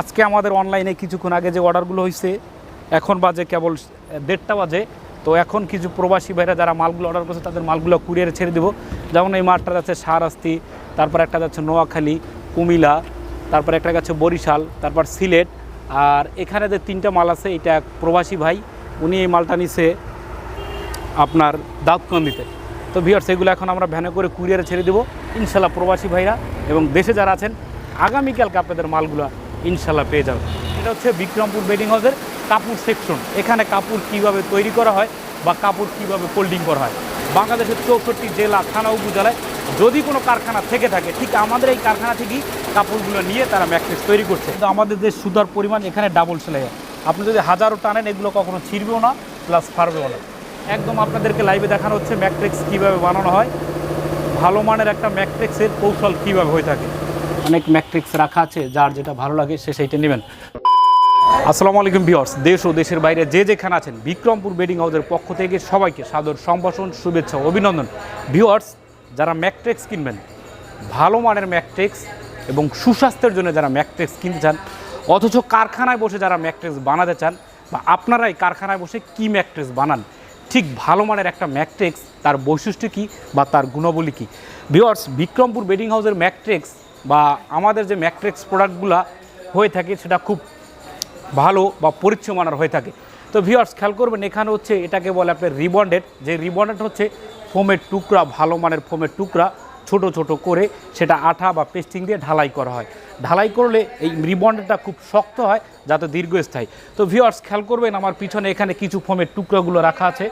আজকে আমাদের অনলাইনে কিছুক্ষণ আগে যে অর্ডারগুলো হয়েছে এখন বাজে কেবল দেড়টা বাজে। তো এখন কিছু প্রবাসী ভাইরা যারা মালগুলো অর্ডার করছে, তাদের মালগুলো কুরিয়ারে ছেড়ে দেবো। যেমন এই মাঠটা যাচ্ছে সারাস্তি তারপর একটা যাচ্ছে নোয়াখালী কুমিলা তারপর একটা যাচ্ছে বরিশাল, তারপর সিলেট। আর এখানে যে তিনটা মাল আছে, এটা এক প্রবাসী ভাই, উনি এই মালটা নিছে আপনার দাউদকান্দিতে। তো ভিওর সেগুলো এখন আমরা ভ্যানে করে কুরিয়ারে ছেড়ে দেবো। ইনশাল্লাহ প্রবাসী ভাইরা এবং দেশে যারা আছেন, আগামীকালকে আপনাদের মালগুলো ইনশাল্লাহ পেয়ে যাবেন। এটা হচ্ছে বিক্রমপুর বেডিং হাউসের কাপড় সেকশন। এখানে কাপড় কীভাবে তৈরি করা হয় বা কাপড় কীভাবে ফোল্ডিং করা হয়। বাংলাদেশের চৌষট্টি জেলা, থানা, উপজেলায় যদি কোনো কারখানা থেকে থাকে, ঠিক আমাদের এই কারখানা থেকেই কাপড়গুলো নিয়ে তারা ম্যাট্রিক্স তৈরি করছে। কিন্তু আমাদের যে সুতার পরিমাণ এখানে ডাবল সেলাই হয়। আপনি যদি হাজারো টানেন, এগুলো কখনো ছিঁড়বেও না প্লাস ফারবেও না। একদম আপনাদেরকে লাইভে দেখানো হচ্ছে ম্যাট্রিক্স কীভাবে বানানো হয়, ভালো মানের একটা ম্যাট্রিক্সের কৌশল কীভাবে হয়ে থাকে। অনেক ম্যাট্রিক্স রাখা আছে, যার যেটা ভালো লাগে সে সেইটা নেবেন। আসসালামু আলাইকুম ভিউয়ার্স দেশ ও দেশের বাইরে যে যেখানে আছেন, বিক্রমপুর বেডিং হাউসের পক্ষ থেকে সবাইকে সাদর সম্ভাষণ, শুভেচ্ছা, অভিনন্দন। ভিউয়ার্স যারা ম্যাট্রিক্স কিনবেন, ভালো মানের ম্যাট্রিক্স এবং সুস্বাস্থ্যের জন্য যারা ম্যাট্রিক্স কিনতে চান, অথচ কারখানায় বসে যারা ম্যাট্রিক্স বানাতে চান, বা আপনারাই কারখানায় বসে কি ম্যাট্রিক্স বানান, ঠিক ভালো মানের একটা ম্যাট্রিক্স তার বৈশিষ্ট্য কী বা তার গুণাবলী কী? ভিওয়ার্স বিক্রমপুর বেডিং হাউসের ম্যাট্রিক্স বা আমাদের যে ম্যাট্রিক্স প্রোডাক্টগুলো হয়ে থাকে, সেটা খুব ভালো বা পরিচ্ছন্ন মানের হয়ে থাকে। তো ভিউয়ার্স খেয়াল করবেন, এখানে হচ্ছে এটাকে বলে আপনার রিবন্ডেড যে রিবন্ডেড হচ্ছে ফোমের টুকরা, ভালো মানের ফোমের টুকরা, ছোট ছোট করে সেটা আঠা বা পেস্টিং দিয়ে ঢালাই করা হয়। ঢালাই করলে এই রিবন্ডেডটা খুব শক্ত হয়, যাতে দীর্ঘস্থায়ী। তো ভিউয়ার্স খেয়াল করবেন, আমার পিছনে এখানে কিছু ফোমের টুকরাগুলো রাখা আছে।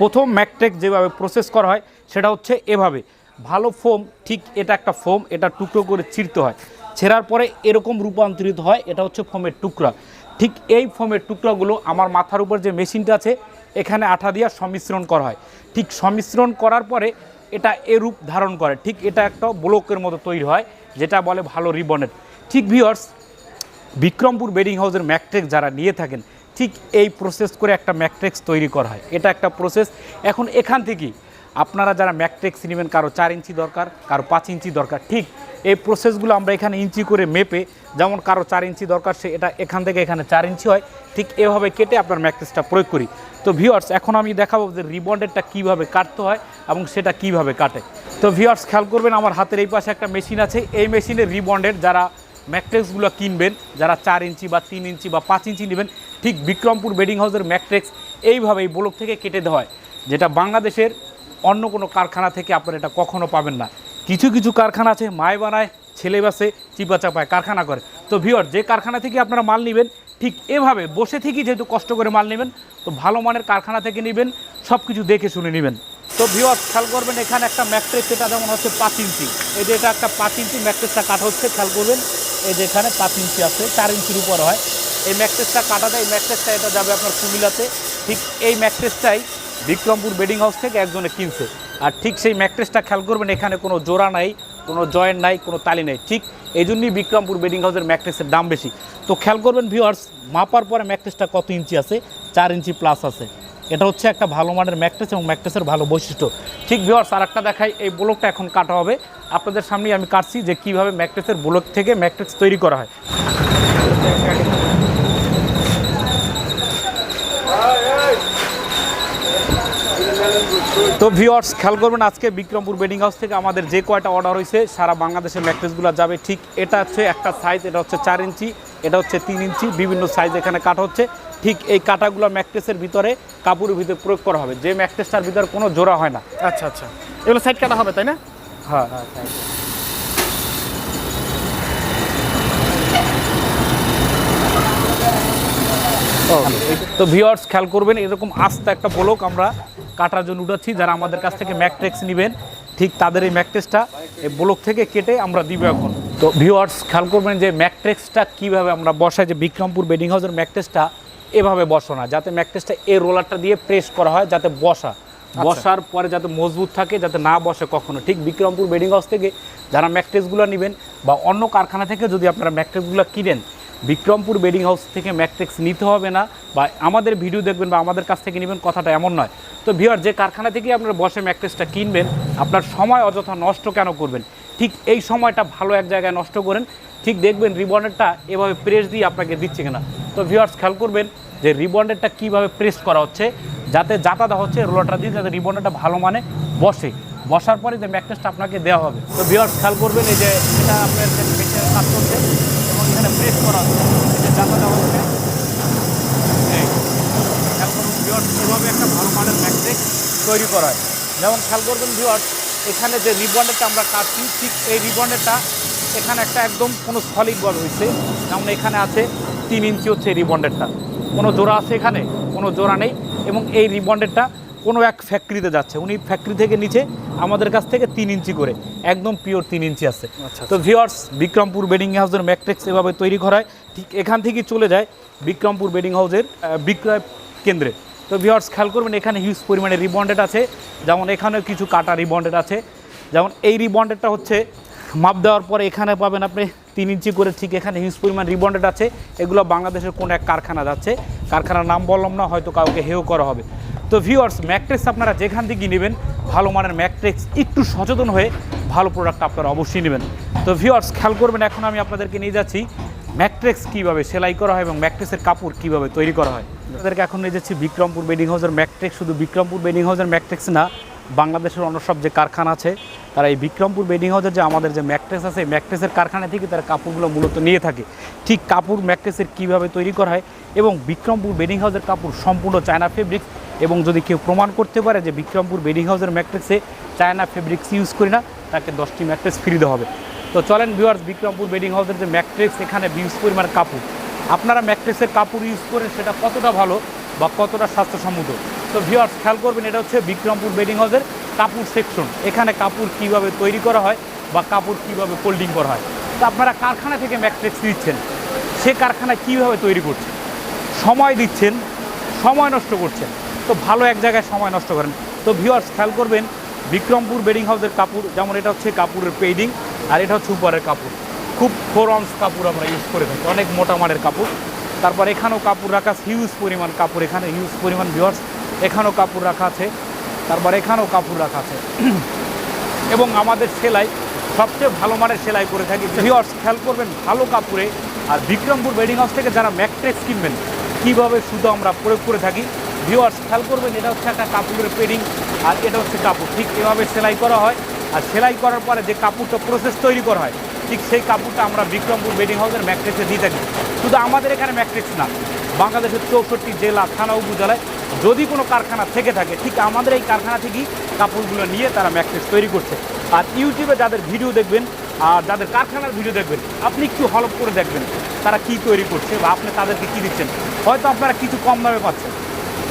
প্রথম ম্যাকটেক যেভাবে প্রসেস করা হয়, সেটা হচ্ছে এভাবে। ভালো ফোম, ঠিক এটা একটা ফোম, এটা টুকরো করে ছিঁড়তে হয়। ছেঁড়ার পরে এরকম রূপান্তরিত হয়, এটা হচ্ছে ফোমের টুকরা। ঠিক এই ফোমের টুকরাগুলো আমার মাথার উপর যে মেশিনটা আছে, এখানে আঠা দিয়ে সম্মিশ্রণ করা হয়। ঠিক সম্মিশ্রণ করার পরে এটা এ রূপ ধারণ করে। ঠিক এটা একটা ব্লকের মতো তৈরি হয়, যেটা বলে ভালো রিবনের। ঠিক ভিওর্স বিক্রমপুর বেডিং হাউসের ম্যাট্রিক্স যারা নিয়ে থাকেন, ঠিক এই প্রসেস করে একটা ম্যাট্রিক্স তৈরি করা হয়। এটা একটা প্রসেস এখন এখান থেকেই আপনারা যারা ম্যাট্রিক্স নেবেন, কারও চার ইঞ্চি দরকার, কারও পাঁচ ইঞ্চি দরকার, ঠিক এই প্রসেসগুলো আমরা এখানে ইঞ্চি করে মেপে যেমন কারও চার ইঞ্চি দরকার, সে এটা এখান থেকে এখানে চার ইঞ্চি হয়, ঠিক এভাবে কেটে আপনার ম্যাট্রিক্সটা প্রয়োগ করি। তো ভিওয়ার্স এখন আমি দেখাবো যে রিবন্ডেডটা কীভাবে কাটতে হয় এবং সেটা কীভাবে কাটে। তো ভিওয়ার্স খেয়াল করবেন আমার হাতের এই পাশে একটা মেশিন আছে, এই মেশিনের রিবন্ডেড যারা ম্যাট্রিক্সগুলো কিনবেন, যারা চার ইঞ্চি বা তিন ইঞ্চি বা পাঁচ ইঞ্চি নেবেন, ঠিক বিক্রমপুর বেডিং হাউসের ম্যাট্রিক্স এইভাবে এই ব্লক থেকে কেটে দেওয়া হয়, যেটা বাংলাদেশের অন্য কোনো কারখানা থেকে আপনারা এটা কখনো পাবেন না। কিছু কিছু কারখানা আছে, মায় বানায়, ছেলে বাসে চিপা চাপায় কারখানা করে। তো ভিওর যে কারখানা থেকে আপনারা মাল নেবেন, ঠিক এভাবে বসে থেকেই যেহেতু কষ্ট করে মাল নেবেন, তো ভালো মানের কারখানা থেকে নেবেন সব কিছু দেখে শুনে নেবেন। তো ভিওর খেয়াল করবেন, এখানে একটা ম্যাট্রেস এটা যেমন হচ্ছে পাঁচ ইঞ্চি। এই যে এটা একটা পাঁচ ইঞ্চি ম্যাট্রেসটা কাটা হচ্ছে, খেয়াল করবেন, এই যে এখানে পাঁচ ইঞ্চি আছে, চার ইঞ্চির উপর হয়। এই ম্যাট্রেসটা কাটা এই ম্যাট্রেসটা এটা যাবে আপনার কুমিলাতে ঠিক এই ম্যাট্রেসটাই বিক্রমপুর বেডিং হাউস থেকে একজনে কিনছে। আর ঠিক সেই ম্যাট্রেসটা খেয়াল করবেন, এখানে কোনো জোড়া নাই, কোনো জয়েন্ট নাই, কোনো তালি নেই। ঠিক এই জন্যই বিক্রমপুর বেডিং হাউসের ম্যাট্রেসের দাম বেশি। তো খেয়াল করবেন ভিউয়ার্স মাপার পরে ম্যাট্রেসটা কত ইঞ্চি আছে? চার ইঞ্চি প্লাস আছে। এটা হচ্ছে একটা ভালো মানের ম্যাট্রেস এবং ম্যাট্রেসের ভালো বৈশিষ্ট্য। ঠিক ভিউয়ার্স আর একটা দেখাই, এই ব্লকটা এখন কাটা হবে। আপনাদের সামনেই আমি কাটছি যে কীভাবে ম্যাট্রেসের ব্লক থেকে ম্যাট্রেস তৈরি করা হয়। তো ভিওয়ার্স খেয়াল করবেন আজকে বিক্রমপুর বেডিং হাউস থেকে আমাদের যে কয়টা অর্ডার হয়েছে সারা বাংলাদেশের ম্যাট্রেসগুলো যাবে ঠিক এটা হচ্ছে একটা সাইজ এটা হচ্ছে চার ইঞ্চি এটা হচ্ছে তিন ইঞ্চি বিভিন্ন সাইজ এখানে কাটা হচ্ছে। ঠিক এই কাটাগুলো ম্যাকট্রেসের ভিতরে কাপড়ের ভিতরে প্রয়োগ করা হবে। যে ম্যাকট্রেসটার ভিতরে কোনো জোড়া হয় না। আচ্ছা আচ্ছা। এগুলো সাইড কাটা হবে তাই না? হ্যাঁ। হ্যাঁ তো ভিওয়ার্স খেয়াল করবেন এরকম আস্তে একটা ব্লক আমরা কাটার জন্য উঠাচ্ছি যারা আমাদের কাছ থেকে ম্যাকট্রেক্স নেবেন ঠিক তাদের এই ম্যাকট্রেক্সটা এই ব্লক থেকে কেটে আমরা দিব এখন। তো ভিওয়ার্স খেয়াল করবেন যে ম্যাকট্রেক্সটা কীভাবে আমরা বসাই যে বিক্রমপুর বেডিং হাউসের ম্যাকট্রেক্সটা এভাবে বসো না যাতে ম্যাকট্রেক্সটা এই রোলারটা দিয়ে প্রেস করা হয় যাতে বসা। বসার পরে যাতে মজবুত থাকে যাতে না বসে কখনো। ঠিক বিক্রমপুর বেডিং হাউস থেকে যারা ম্যাকট্রেক্সগুলো নেবেন বা অন্য কারখানা থেকে যদি আপনারা ম্যাকট্রেক্সগুলো কিনেন বিক্রমপুর বেডিং হাউস থেকে ম্যাট্রিক্স নিতে হবে না বা আমাদের ভিডিও দেখবেন বা আমাদের কাছ থেকে নেবেন, কথাটা এমন নয়। তো ভিওর যে কারখানা থেকে আপনারা বসে ম্যাট্রিক্সটা কিনবেন, আপনার সময় অযথা নষ্ট কেন করবেন? ঠিক এই সময়টা ভালো এক জায়গায় নষ্ট করেন, ঠিক দেখবেন রিবন্ডেডটা এভাবে প্রেস দিয়ে আপনাকে দিচ্ছে কিনা। তো ভিউয়ার্স, খেয়াল করবেন যে রিবন্ডেডটা কীভাবে প্রেস করা হচ্ছে, যাতে যাতা দেওয়া হচ্ছে, রোলারটা দিয়ে যাতে রিবন্ডেডটা ভালো মানে বসে। বসার পরে যে ম্যাকটেসটা আপনাকে দেওয়া হবে। তো ভিউয়ার্স, খেয়াল করবেন এই যে এটা আপনার কাজ করছে এখানে প্রেস করা হচ্ছে যে যাতা দেওয়া হচ্ছে, এই খেয়াল করুন ভিউয়ার্স এভাবে একটা ভালো মানের ম্যাট্রিক তৈরি করা হয় যেমন খেয়াল করবেন ভিউয়ার্স এখানে যে রিবন্ডেরটা আমরা কাটছি, ঠিক এই রিবন্ডেরটা এখানে একটা একদম কোনো সলিডভাবে হয়েছে। যেমন এখানে আছে তিন ইঞ্চি হচ্ছে এই রিবন্ডেরটা কোনো জোড়া আছে এখানে, কোনো জোড়া নেই। এবং এই রিবন্ডেরটা কোনো এক ফ্যাক্টরিতে যাচ্ছে। উনি ফ্যাক্টরি থেকে নিচে আমাদের কাছ থেকে তিন ইঞ্চি করে একদম পিওর তিন ইঞ্চি আছে। আচ্ছা, তো ভিওয়ার্স বিক্রমপুর বেডিং হাউসের ম্যাট্রিক্স এভাবে তৈরি করা হয় ঠিক এখান থেকেই চলে যায় বিক্রমপুর বেডিং হাউসের বিক্রয় কেন্দ্রে। তো ভিওয়ার্স খেয়াল করবেন এখানে হিউজ পরিমাণে রিবন্ডেড আছে। যেমন এখানেও কিছু কাটা রিবন্ডেড আছে। যেমন এই রিবন্ডেডটা হচ্ছে মাপ দেওয়ার পরে এখানে পাবেন আপনি তিন ইঞ্চি করে ঠিক এখানে হিউজ পরিমাণ রিবন্ডেড আছে। এগুলো বাংলাদেশের কোনো এক কারখানা যাচ্ছে। কারখানার নাম বললাম না হয়তো কাউকে হেও করা হবে। তো ভিউয়ার্স ম্যাট্রিক্স আপনারা যেখান থেকে নেবেন, ভালো মানের ম্যাট্রিক্স, একটু সচেতন হয়ে ভালো প্রোডাক্ট আপনারা অবশ্যই নেবেন। তো ভিউয়ার্স খেয়াল করবেন, এখন আমি আপনাদেরকে নিয়ে যাচ্ছি, ম্যাট্রিক্স কীভাবে সেলাই করা হয় এবং ম্যাট্রিক্সের কাপড় কীভাবে তৈরি করা হয়। আপনাদেরকে এখন নিয়ে যাচ্ছি বিক্রমপুর বেডিং হাউসের ম্যাট্রিক্স। শুধু বিক্রমপুর বেডিং হাউসের ম্যাট্রিক্স না, বাংলাদেশের অন্য সব যে কারখানা আছে, তারা এই বিক্রমপুর বেডিং হাউসের যে আমাদের যে ম্যাট্রেস আছে ম্যাট্রেসের কারখানা থেকে তারা কাপড়গুলো মূলত নিয়ে থাকে। ঠিক কাপড় ম্যাট্রেসের কীভাবে তৈরি করা হয় এবং বিক্রমপুর বেডিং হাউসের কাপড় সম্পূর্ণ চায়না ফেব্রিক্স এবং যদি কেউ প্রমাণ করতে পারে যে বিক্রমপুর বেডিং হাউসের ম্যাট্রেসে চায়না ফেব্রিক্স ইউজ করি না, তাকে দশটি ম্যাট্রেস ফ্রি দেওয়া হবে। তো চলেন ভিউয়ার্স বিক্রমপুর বেডিং হাউসের যে ম্যাট্রেক্স এখানে বিউজ পরিমাণ কাপড়। আপনারা ম্যাট্রেসের কাপড় ইউজ করেন সেটা কতটা ভালো বা কতটা স্বাস্থ্যসম্মত? তো ভিউয়ার্স খেয়াল করবেন, এটা হচ্ছে বিক্রমপুর বেডিং হাউসের কাপড় সেকশন এখানে কাপড় কীভাবে তৈরি করা হয় বা কাপড় কীভাবে ফোল্ডিং করা হয়। তো আপনারা কারখানা থেকে ম্যাট্রেক্স দিচ্ছেন সে কারখানা কীভাবে তৈরি করছে সময় দিচ্ছেন, সময় নষ্ট করছেন। তো ভালো এক জায়গায় সময় নষ্ট করেন। তো ভিউয়ার্স খেয়াল করবেন, বিক্রমপুর বেডিং হাউসের কাপড়, যেমন এটা হচ্ছে কাপড়ের পেইডিং আর এটা হচ্ছে উপরের কাপড়। খুব ফোর অন্স কাপড় আমরা ইউজ করে থাকি, অনেক মোটা মানের কাপড়। তারপর এখানেও কাপড় রাখা আছে হিউজ পরিমাণ কাপড় এখানে হিউজ পরিমাণ ভিউয়ার্স এখানেও কাপড় রাখা আছে। তারপর এখানেও কাপড় রাখা আছে। এবং আমাদের সেলাই, সবচেয়ে ভালো মানের সেলাই করে থাকি। ভিওয়ার্স খেয়াল করবেন, ভালো কাপড়ে। আর বিক্রমপুর বেডিং হাউস থেকে যারা ম্যাট্রেক্স কিনবেন, কীভাবে শুধু আমরা প্রয়োগ করে থাকি ভিওয়ার্স খেয়াল করবেন, এটা হচ্ছে একটা কাপড়ের পেডিং আর এটা হচ্ছে কাপড়। ঠিক এভাবে সেলাই করা হয় আর সেলাই করার পরে যে কাপড়টা প্রসেস তৈরি করা হয়, ঠিক সেই কাপড়টা আমরা বিক্রমপুর বেডিং হাউসের ম্যাট্রেক্সে দিয়ে থাকি। শুধু আমাদের এখানে ম্যাট্রেক্স না, বাংলাদেশের চৌষট্টি জেলা, থানা, উপজেলায় যদি কোনো কারখানা থেকে থাকে, ঠিক আমাদের এই কারখানা থেকেই কাপড়গুলো নিয়ে তারা ম্যাট্রেস তৈরি করছে। আর ইউটিউবে যাদের ভিডিও দেখবেন আর যাদের কারখানার ভিডিও দেখবেন, আপনি একটু হলপ করে দেখবেন তারা কি তৈরি করছে বা আপনি তাদেরকে কী দিচ্ছেন। হয়তো আপনারা কিছু কম দামে পাচ্ছেন।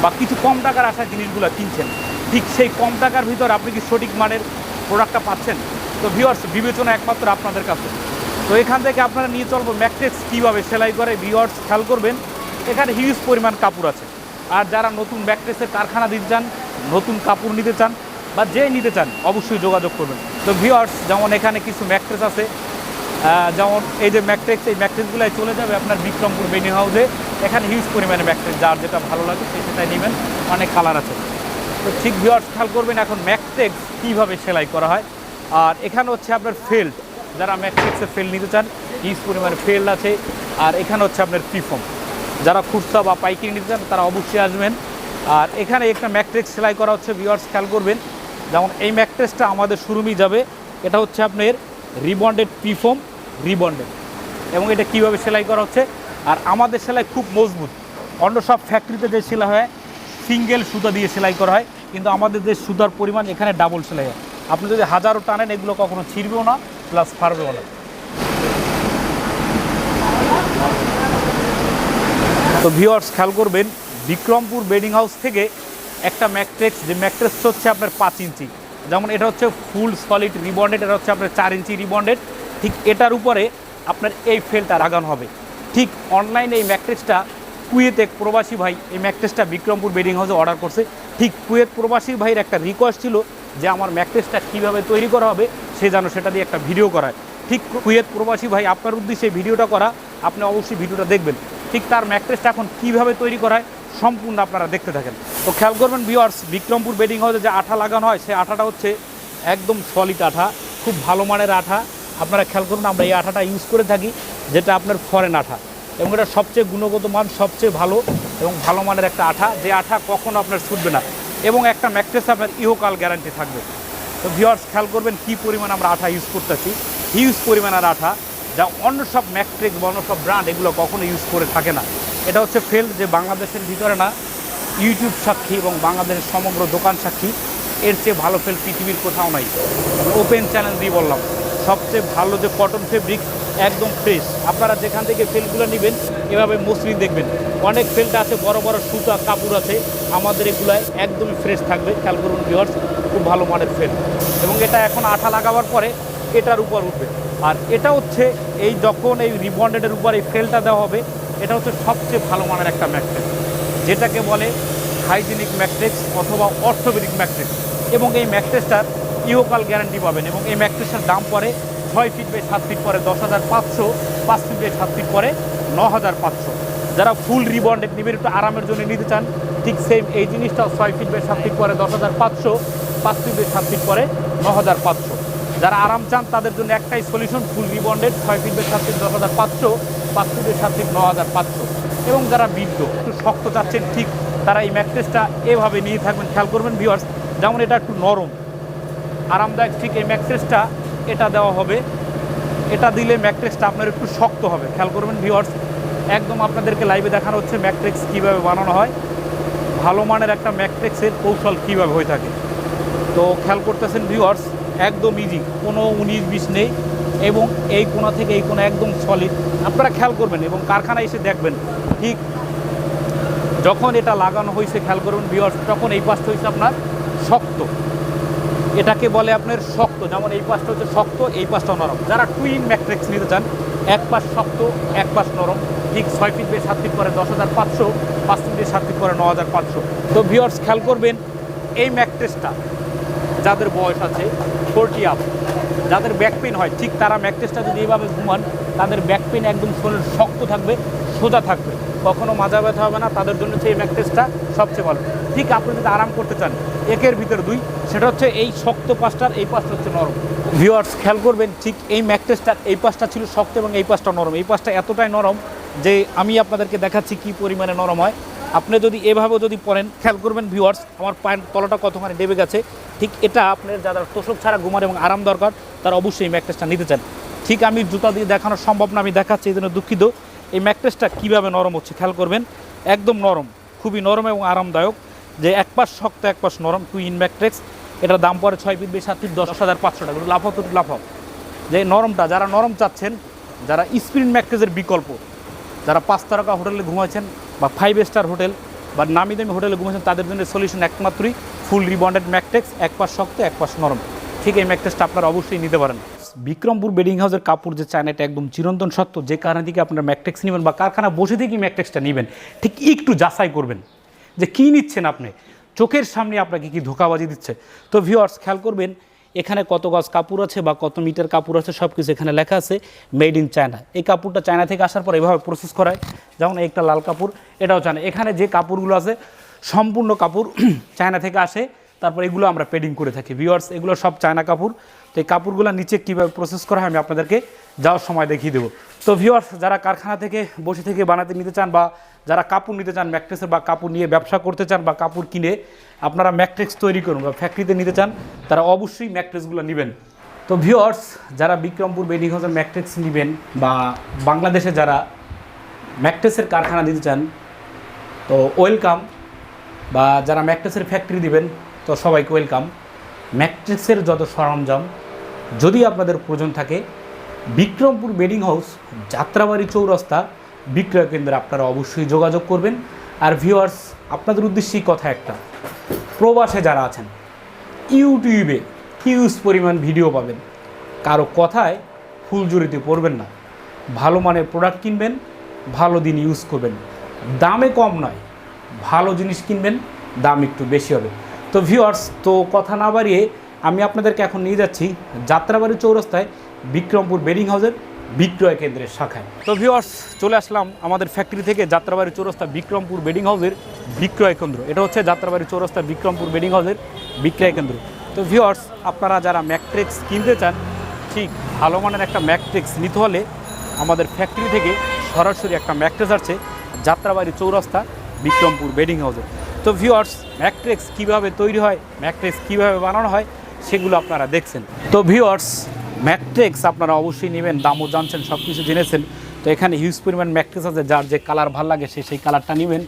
বা কিছু কম টাকার আশা জিনিসগুলো কিনছেন, ঠিক সেই কম টাকার ভিতর আপনি কি সঠিক মানের প্রোডাক্টটা পাচ্ছেন? তো ভিওয়ার্স বিবেচনা একমাত্র আপনাদের কাছে। তো এখান থেকে আপনারা নিয়ে চলবো ম্যাট্রেক্স কীভাবে সেলাই করে ভিওয়ার্স খেয়াল করবেন, এখানে হিউজ পরিমাণ কাপড় আছে। আর যারা নতুন ম্যাট্রেসের কারখানা দিতে চান, নতুন কাপড় নিতে চান, বা যে নিতে চান, অবশ্যই যোগাযোগ করবেন। তো ভিওয়ার্স যেমন এখানে কিছু ম্যাট্রেস আছে যেমন এই যে ম্যাট্রেক্স, এই ম্যাট্রেসগুলাই চলে যাবে আপনার বিক্রমপুর বেনি হাউসে এখানে হিউজ পরিমাণে ম্যাট্রেস যার যেটা ভালো লাগে সে সেটাই নেবেন। অনেক কালার আছে। তো ঠিক ভিওয়ার্স খেয়াল করবেন এখন ম্যাট্রেক্স কীভাবে সেলাই করা হয়। আর এখানে হচ্ছে আপনার ফেল্ড যারা ম্যাট্রিক্সের ফেল নিতে চান হিউজ পরিমাণে ফেল্ড আছে। আর এখানে হচ্ছে আপনার পিফম যারা খুচরা বা পাইকারি নিতে চান, তারা অবশ্যই আসবেন। আর এখানে একটা ম্যাট্রিক্স সেলাই করা হচ্ছে ভিওয়ার্স খেয়াল করবেন। যেমন এই ম্যাট্রেসটা আমাদের শুরুমেই যাবে। এটা হচ্ছে আপনার রিবন্ডেড পিফম রিবন্ডেড। এবং এটা কীভাবে সেলাই করা হচ্ছে? আর আমাদের সেলাই খুব মজবুত। অন্য সব ফ্যাক্টরিতে যে সেলাই হয় সিঙ্গেল সুতা দিয়ে সেলাই করা হয়, কিন্তু আমাদের যে সুতার পরিমাণ এখানে ডাবল সেলাই হয়। আপনি যদি হাজারো টানেন, এগুলো কখনো ছিঁড়বেও না প্লাস ফাড়বেও না। তো ভিওয়ার্স খেয়াল করবেন, বিক্রমপুর বেডিং হাউস থেকে একটা ম্যাট্রেক্স যে ম্যাট্রেক্স হচ্ছে আপনার পাঁচ ইঞ্চি। যেমন এটা হচ্ছে ফুল সলিড রিবন্ডেড এটা হচ্ছে আপনার চার ইঞ্চি রিবন্ডেড ঠিক এটার উপরে আপনার এই ফেলটা লাগানো হবে। ঠিক অনলাইনে এই ম্যাট্রেক্সটা কুয়েত প্রবাসী ভাই, এই ম্যাট্রেসটা বিক্রমপুর বেডিং হাউসে অর্ডার করছে। ঠিক কুয়েত প্রবাসী ভাইয়ের একটা রিকোয়েস্ট ছিল যে আমার ম্যাট্রেসটা কীভাবে তৈরি করা হবে, সে যেন সেটা দিয়ে একটা ভিডিও করায়। ঠিক কুয়েত প্রবাসী ভাই, আপনার উদ্দেশ্যে ভিডিওটা করা, আপনি অবশ্যই ভিডিওটা দেখবেন। ঠিক তার ম্যাট্রেসটা এখন কীভাবে তৈরি করা হয় সম্পূর্ণ আপনারা দেখতে থাকেন। তো খেয়াল করবেন ভিওয়ার্স বিক্রমপুর বেডিং হাউসে যে আঠা লাগানো হয়, সে আঠাটা হচ্ছে একদম সলিড আঠা, খুব ভালো মানের আঠা। আপনারা খেয়াল করুন, আমরা এই আঠাটা ইউজ করে থাকি, যেটা আপনার ফরেন আঠা। এবং এটা সবচেয়ে গুণগত মান, সবচেয়ে ভালো এবং ভালো মানের একটা আঠা। যে আঠা কখনো আপনার ছুটবে না। এবং একটা ম্যাট্রেস আপনার ইহকাল গ্যারান্টি থাকবে। তো ভিওয়ার্স খেয়াল করবেন কী পরিমাণ আমরা আঠা ইউজ করতেছি। হিউজ পরিমাণের আঠা, যা অন্য সব ম্যাট্রিক্স বা অন্য সব ব্র্যান্ড এগুলো কখনো ইউজ করে থাকে না। এটা হচ্ছে ফেল্ড যে বাংলাদেশের ভিতরে না ইউটিউব সাক্ষী এবং বাংলাদেশের সমগ্র দোকান সাক্ষী, এর চেয়ে ভালো ফেল পৃথিবীর কোথাও নাই। ওপেন চ্যালেঞ্জ দিয়ে বললাম। সবচেয়ে ভালো যে কটন ফেব্রিক একদম ফ্রেশ আপনারা যেখান থেকে ফেলগুলো নেবেন, এভাবে মসৃণ দেখবেন। অনেক ফেলটা আছে, বড় বড় সুতা, কাপড় আছে। আমাদের এগুলায় একদমই ফ্রেশ থাকবে, খেয়াল করুন ভিওর্স খুব ভালো মানের ফেল এবং এটা এখন আঠা লাগাবার পরে এটার উপর উঠবে। আর এটা হচ্ছে এই যখন এই রিবন্ডেডের উপর এই ফেলটা দেওয়া হবে, এটা হচ্ছে সবচেয়ে ভালো মানের একটা ম্যাট্রিক্স যেটাকে বলে হাইজিনিক ম্যাট্রিক্স অথবা অর্থোপেডিক ম্যাট্রিক্স এবং এই ম্যাট্রেসটার ইহকাল গ্যারান্টি পাবেন এবং এই ম্যাট্রেসটার দাম পড়ে ছয় ফিট বাই সাত ফিট পরে দশ হাজার পাঁচশো, পাঁচ ফিট বাই সাত ফিট পরে ন হাজার পাঁচশো। যারা ফুল রিবন্ডেড নেবেন, একটু আরামের জন্য নিতে চান, ঠিক সেম এই জিনিসটাও ছয় ফিট বাই সাত ফিট পরে দশ হাজার পাঁচশো, পাঁচ ফিট বাই সাত ফিট পরে ন হাজার পাঁচশো। যারা আরাম চান, তাদের জন্য একটাই সলিউশন ফুল রিবন্ডেড ছয় ফিট বাই সাত ফিট দশ হাজার পাঁচশো, পাঁচ ফিট বাই সাত ফিট ন হাজার পাঁচশো। এবং যারা বৃদ্ধ, একটু শক্ত চাচ্ছেন, ঠিক তারা এই ম্যাট্রেসটা এভাবে নিয়ে থাকবেন, খেয়াল করবেন ভিওয়ার্স যেমন এটা একটু নরম। আরামদায়ক ঠিক এই ম্যাট্রেসটা এটা দেওয়া হবে। এটা দিলে ম্যাট্রেসটা আপনার একটু শক্ত হবে। খেয়াল করবেন ভিওয়ার্স একদম আপনাদেরকে লাইভে দেখানো হচ্ছে ম্যাট্রিক্স কীভাবে বানানো হয়, ভালো মানের একটা ম্যাট্রিক্সের কৌশল কীভাবে হয়ে থাকে। তো খেয়াল করতেছেন ভিউয়ার্স একদম ইজি কোনো উনিশ বিশ নেই এবং এই কোণা থেকে এই কোণা একদম সলিড আপনারা খেয়াল করবেন এবং কারখানায় এসে দেখবেন, ঠিক যখন এটা লাগানো হয়েছে, খেয়াল করবেন ভিউয়ার্স তখন এই পাশটা হয়েছে আপনার শক্ত। এটাকে বলে আপনার শক্ত, যেমন এই পাশটা হচ্ছে শক্ত, এই পাশটা নরম। যারা টুইন ম্যাট্রিক্স নিতে চান, এক পাশ শক্ত, এক পাশ নরম। ঠিক ছয় ফিট বেয়ে সাত ফিট করে দশ হাজার পাঁচশো, পাঁচ ফিট বেয়ে সাত ফিট করে ন হাজার পাঁচশো। তো ভিওর্স খেয়াল করবেন, এই ম্যাট্রেসটা যাদের বয়স আছে ফোরটি আপ যাদের ব্যাক পেন হয়, ঠিক তারা ম্যাট্রেসটা যদি এইভাবে ঘুমান, তাদের ব্যাক পেন একদম শরীর শক্ত থাকবে, সোজা থাকবে। কখনো মাজা ব্যথা হবে না, তাদের জন্য সেই ম্যাট্রেসটা সবচেয়ে ভালো। ঠিক আপনি যদি আরাম করতে চান একের ভিতরে দুই, সেটা হচ্ছে এই শক্ত পাশটার, এই পাশটা হচ্ছে নরম। ভিউয়ার্স খেয়াল করবেন, ঠিক এই ম্যাট্রেসটার এই পাশটা ছিল শক্ত এবং এই পাশটা নরম। এই পাশটা এতটাই নরম যে আমি আপনাদেরকে দেখাচ্ছি কি পরিমাণে নরম হয়। আপনি যদি এভাবে যদি পড়েন, খেয়াল করবেন ভিউয়ার্স আমার পায়ের তলাটা কতখানি ডেবে গেছে, ঠিক এটা আপনার যারা তোষক ছাড়া ঘুমার এবং আরাম দরকার, তারা অবশ্যই এই ম্যাট্রেসটা নিতে চান। ঠিক আমি জুতা দিয়ে দেখানো সম্ভব না, আমি দেখাচ্ছি এই জন্য দুঃখিত। এই ম্যাট্রেসটা কীভাবে নরম হচ্ছে, খেয়াল করবেন, একদম নরম, খুবই নরম এবং আরামদায়ক। যে এক পাশ শক্ত, এক পাশ নরম টুইন ম্যাট্রেক্স এটার দাম পড়ে ছয় ফিট বেশ, সাত ফিট দশ হাজার পাঁচশো টাকা। লাফাও তো লাফাও। যে নরমটা, যারা নরম চাচ্ছেন, যারা স্প্রিন ম্যাট্রেসের বিকল্প, যারা পাঁচ তারকা হোটেলে ঘুমাচ্ছেন বা ফাইভ স্টার হোটেল বা নামি দামি হোটেলে ঘুমাচ্ছেন, তাদের জন্য সলিউশন একমাত্রই ফুল রিবন্ডেড ম্যাকটেক্স এক পাশ শক্ত, এক পাশ নরম। ঠিক এই ম্যাকটেক্সটা আপনারা অবশ্যই নিতে পারেন। বিক্রমপুর বেডিং হাউসের কাপড় যে চায়না, এটা একদম চিরন্তন সত্য। যে কারণে থেকে আপনারা ম্যাকটেক্স নেবেন বা কারখানা বসে থেকেই ম্যাকটেক্সটা নেবেন, ঠিক একটু যাচাই করবেন। যে কী নিচ্ছেন আপনি? চোখের সামনে আপনাকে কি ধোকাবাজি দিচ্ছে? তো ভিউয়ার্স খেয়াল করবেন, এখানে কত গজ কাপড় আছে বা কত মিটার কাপড় আছে সব কিছু এখানে লেখা আছে মেড ইন চায়না এই কাপড়টা চায়না থেকে আসার পর এভাবে প্রসেস করায়। যেমন একটা লাল কাপড়, এটাও চায়না এখানে যে কাপড়গুলো আছে, সম্পূর্ণ কাপড় চায়না থেকে আসে, তারপর এগুলো আমরা পেডিং করে থাকি। ভিওয়ার্স এগুলো সব চায়না কাপড়। তো এই কাপড়গুলো নিচে কীভাবে প্রসেস করা হয় আমি আপনাদেরকে যাওয়ার সময় দেখিয়ে দেবো। তো ভিউয়ার্স যারা কারখানা থেকে বসে থেকে বানাতে নিতে চান বা যারা কাপড় নিতে চান ম্যাকট্রেসের বা কাপড় নিয়ে ব্যবসা করতে চান বা কাপড় কিনে আপনারা ম্যাট্রেক্স তৈরি করুন বা ফ্যাক্টরিতে নিতে চান, তারা অবশ্যই ম্যাকট্রেসগুলো নেবেন। তো ভিউয়ার্স যারা বিক্রমপুর বেডিং হাউসের ম্যাট্রেক্স নেবেন বা বাংলাদেশে যারা ম্যাকট্রেসের কারখানা দিতে চান, তো ওয়েলকাম বা যারা ম্যাকট্রেসের ফ্যাক্টরি দিবেন, তো সবাইকে ওয়েলকাম ম্যাট্রেসের যত সরঞ্জাম, যদি আপনাদের প্রয়োজন থাকে বিক্রমপুর বেডিং হাউস, যাত্রাবাড়ি চৌরাস্তা, বিক্রয় কেন্দ্রে আপনারা অবশ্যই যোগাযোগ করবেন। আর ভিউয়ার্স আপনাদের উদ্দেশ্যেই কথা একটা, প্রবাসে যারা আছেন, ইউটিউবে হিউজ পরিমাণ ভিডিও পাবেন। কারও কথায় ফুলজুরিতে পড়বেন না। ভালো মানের প্রোডাক্ট কিনবেন, ভালো দিন ইউজ করবেন। দামে কম নয়, ভালো জিনিস কিনবেন, দাম একটু বেশি হবে। তো ভিউয়ার্স তো কথা না বাড়িয়ে আমি আপনাদেরকে এখন নিয়ে যাচ্ছি যাত্রাবাড়ি চৌরাস্তায় বিক্রমপুর বেডিং হাউসের বিক্রয় কেন্দ্রের শাখায়। তো ভিওয়ার্স চলে আসলাম আমাদের ফ্যাক্টরি থেকে যাত্রাবাড়ি চৌরাস্তা বিক্রমপুর বেডিং হাউসের বিক্রয় কেন্দ্র। এটা হচ্ছে যাত্রাবাড়ি চৌরাস্তা বিক্রমপুর বেডিং হাউসের বিক্রয় কেন্দ্র। তো ভিওয়ার্স আপনারা যারা ম্যাট্রিক্স কিনতে চান, ঠিক ভালো মানের একটা ম্যাট্রিক্স নিতে হলে আমাদের ফ্যাক্টরি থেকে সরাসরি একটা ম্যাট্রিক্স আছে যাত্রাবাড়ি চৌরাস্তা বিক্রমপুর বেডিং হাউসে তো ভিওয়ার্স ম্যাট্রিক্স কীভাবে তৈরি হয়, ম্যাট্রিক্স কীভাবে বানানো হয়, সেগুলো আপনারা দেখছেন। তো ভিউয়ার্স ম্যাট্রিক্স আপনারা অবশ্যই নেবেন, দামও জানছেন সব কিছু জেনেছেন। তো এখানে হিউজ পরিমাণ ম্যাট্রিক্স আছে, যার যে কালার ভালো লাগে সে সেই কালারটা নেবেন।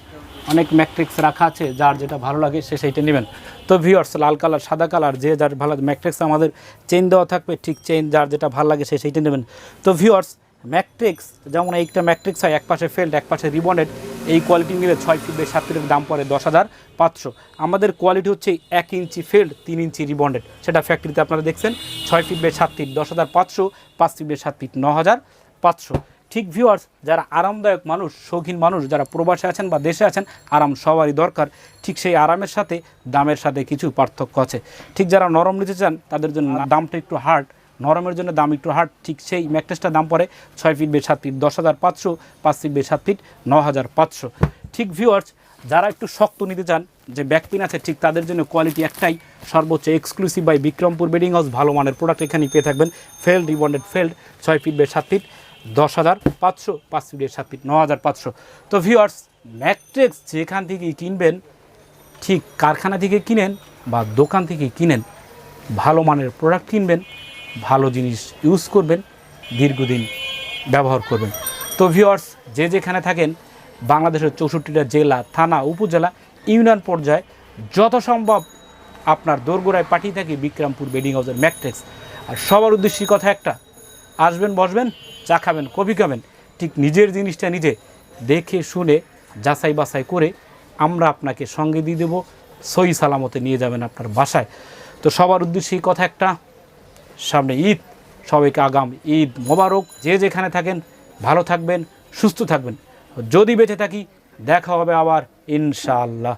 অনেক ম্যাট্রিক্স রাখা আছে, যার যেটা ভালো লাগে সে সেইটা নেবেন। তো ভিওর্স লাল কালার সাদা কালার যে যার ভালো ম্যাট্রিক্স আমাদের চেইন দেওয়া থাকবে, ঠিক চেইন যার যেটা ভালো লাগে সে সেইটা নেবেন। তো ভিওর্স ম্যাট্রিক্স, যেমন এইটা ম্যাট্রিক্স হয় এক পাশে ফেল্ড এক পাশে রিবনেড এই কোয়ালিটি নিলে ছয় ফিট বাই সাত ফিটের দাম পড়ে দশ হাজার পাঁচশো। আমাদের কোয়ালিটি হচ্ছে এক ইঞ্চি ফেল্ড তিন ইঞ্চি রিবন্ডেড সেটা ফ্যাক্টরিতে আপনারা দেখছেন, ছয় ফিট বাই সাত ফিট দশ হাজার পাঁচশো, পাঁচ ফিট বাই সাত ফিট ন হাজার পাঁচশো। ঠিক ভিউয়ার্স যারা আরামদায়ক মানুষ, শৌখিন মানুষ, যারা প্রবাসে আছেন বা দেশে আছেন, আরাম সবারই দরকার। ঠিক সেই আরামের সাথে দামের সাথে কিছু পার্থক্য আছে। ঠিক যারা নরম নিতে চান, তাদের জন্য দামটা একটু হার্ড নরমের জন্য দাম একটু হার্ড, ঠিক সেই ম্যাট্রেসটার দাম পড়ে ছয় ফিট বে সাত ফিট, দশ হাজার পাঁচশো, পাঁচ ফিট বে সাত ফিট, ন হাজার পাঁচশো। ঠিক ভিউয়ার্স যারা একটু শক্ত নিতে চান, যে ব্যাক পিন আছে, ঠিক তাদের জন্য কোয়ালিটি একটাই, সর্বোচ্চ exclusive by Bikrampur bedding house ভালো মানের প্রোডাক্ট এখানেই পেয়ে থাকবেন। ফেল্ড রিবন্ডেড ফেল্ড ছয় ফিট বে সাত ফিট, দশ হাজার পাঁচশো, পাঁচ ফিট বে সাত ফিট, ন হাজার পাঁচশো। তো ভিউয়ার্স ম্যাট্রিক্স যেখান থেকেই কিনবেন, ঠিক কারখানা থেকে কিনেন বা দোকান থেকে কিনেন, ভালো মানের প্রোডাক্ট কিনবেন ভালো জিনিস ইউজ করবেন, দীর্ঘদিন ব্যবহার করবেন। তো ভিউয়ার্স যে যেখানে থাকেন, বাংলাদেশের চৌষট্টিটা জেলা, থানা, উপজেলা, ইউনিয়ন পর্যায়ে যত সম্ভব আপনার দোরগোড়ায় পাঠিয়ে থাকি বিক্রমপুর বেডিং হাউসের ম্যাট্রিক্স। আর সবার উদ্দেশ্যে কথা একটা, আসবেন, বসবেন, চা খাবেন, কফি খাবেন, ঠিক নিজের জিনিসটা নিজে দেখে, শুনে, যাচাই বাছাই করে আমরা আপনাকে সঙ্গে দিয়ে দেবো, সই সালামতে নিয়ে যাবেন আপনার বাসায়। তো সবার উদ্দেশ্যে কথা একটা সামনে ঈদ। সবাইকে আগাম ঈদ মোবারক। যে যেখানে থাকেন, ভালো থাকবেন, সুস্থ থাকবেন। যদি বেঁচে থাকি, দেখা হবে আবার, ইনশাআল্লাহ।